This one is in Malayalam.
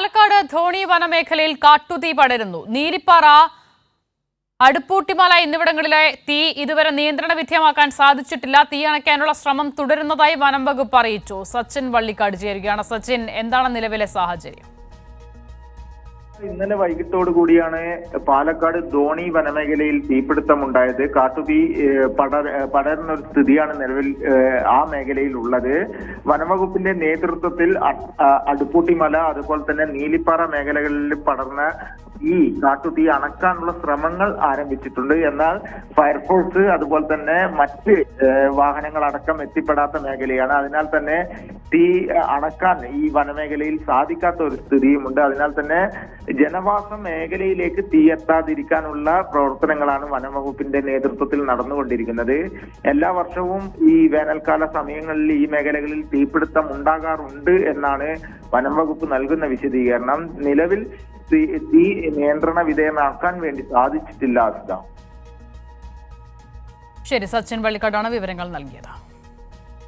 പാലക്കാട് ധോണി വനമേഖലയിൽ കാട്ടുതീ പടരുന്നു. നീലിപ്പാറ അടുപ്പൂട്ടിമല എന്നിവിടങ്ങളിലെ തീ ഇതുവരെ നിയന്ത്രണ വിധേയമാക്കാൻ സാധിച്ചിട്ടില്ല. തീ അണയ്ക്കാനുള്ള ശ്രമം തുടരുന്നതായി വനം വകുപ്പ് അറിയിച്ചു. സച്ചിൻ വള്ളിക്കാട് ചേരുകയാണ്. സച്ചിൻ എന്താണ് നിലവിലെ സാഹചര്യം? ഇന്നലെ വൈകിട്ടോടു കൂടിയാണ് പാലക്കാട് ധോണി വനമേഖലയിൽ തീപിടുത്തമുണ്ടായത്. കാട്ടുതീ പട പടരുന്ന ഒരു സ്ഥിതിയാണ് നിലവിൽ ആ മേഖലയിൽ ഉള്ളത് വനവകുപ്പിന്റെ നേതൃത്വത്തിൽ അടുപ്പൂട്ടിമല അതുപോലെ തന്നെ നീലിപ്പാറ മേഖലകളിൽ പടർന്ന ഈ കാട്ടുതീ അണക്കാനുള്ള ശ്രമങ്ങൾ ആരംഭിച്ചിട്ടുണ്ട്. എന്നാൽ ഫയർഫോഴ്സ് അതുപോലെ തന്നെ മറ്റ് വാഹനങ്ങൾ അടക്കം എത്തിപ്പെടാത്ത മേഖലയാണ്. അതിനാൽ തന്നെ തീ അണക്കാൻ ഈ വനമേഖലയിൽ സാധിക്കാത്ത ഒരു സ്ഥിതിയുമുണ്ട്. അതിനാൽ തന്നെ ജനവാസ മേഖലയിലേക്ക് തീയെത്താതിരിക്കാനുള്ള പ്രവർത്തനങ്ങളാണ് വനംവകുപ്പിന്റെ നേതൃത്വത്തിൽ നടന്നുകൊണ്ടിരിക്കുന്നത്. എല്ലാ വർഷവും ഈ വേനൽക്കാല സമയങ്ങളിൽ ഈ മേഖലകളിൽ തീപിടുത്തം ഉണ്ടാകാറുണ്ട് എന്നാണ് വനം വകുപ്പ് നൽകുന്ന വിശദീകരണം. നിലവിൽ തീ നിയന്ത്രണ വിധേയമാക്കാൻ വേണ്ടി സാധിച്ചിട്ടില്ല ശരി സച്ചിൻ വള്ളിക്കാടാണ് വിവരങ്ങൾ നൽകിയത്.